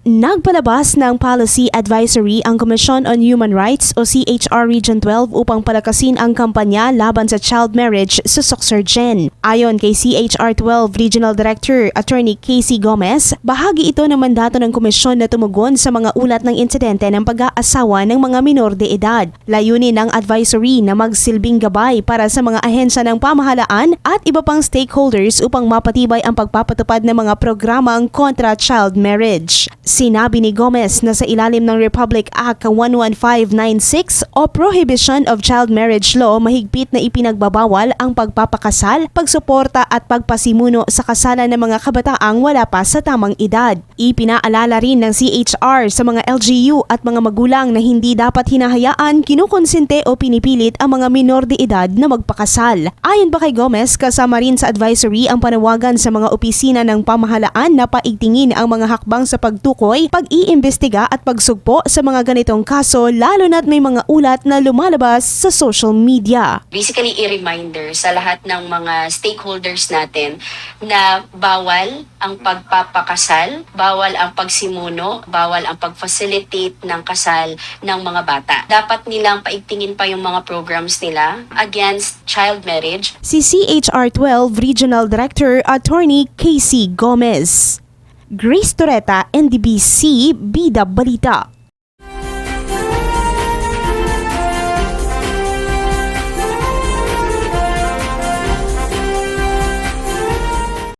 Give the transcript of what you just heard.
Nagpalabas ng policy advisory ang Commission on Human Rights o CHR Region 12 upang palakasin ang kampanya laban sa child marriage sa Soxergen. Ayon kay CHR 12 Regional Director Attorney Casey Gomez, bahagi ito ng mandato ng komisyon na tumugon sa mga ulat ng insidente ng pag-aasawa ng mga minor de edad. Layunin ng advisory na magsilbing gabay para sa mga ahensya ng pamahalaan at iba pang stakeholders upang mapatibay ang pagpapatupad ng mga programang kontra child marriage. Sinabi ni Gomez na sa ilalim ng Republic Act 11596 o Prohibition of Child Marriage Law mahigpit na ipinagbabawal ang pagpapakasal, pagsuporta at pagpasimuno sa kasalan ng mga kabataang wala pa sa tamang edad. Ipinaalala rin ng CHR sa mga LGU at mga magulang na hindi dapat hinahayaan, kinukonsente o pinipilit ang mga minor de edad na magpakasal. Ayon pa kay Gomez, kasama rin sa advisory ang panawagan sa mga opisina ng pamahalaan na paigtingin ang mga hakbang sa pagtukoy, pag-iimbestiga at pagsugpo sa mga ganitong kaso lalo na't may mga ulat na lumalabas sa social media. basically i-reminder sa lahat ng mga stakeholders natin na bawal ang pagpapakasal, bawal ang pagsimuno, bawal ang pag-facilitate ng kasal ng mga bata. Dapat nilang paigtingin pa yung mga programs nila against child marriage Si CHR 12 Regional Director Attorney Casey Gomez. Grace Toreta, NDBC, Bida Balita.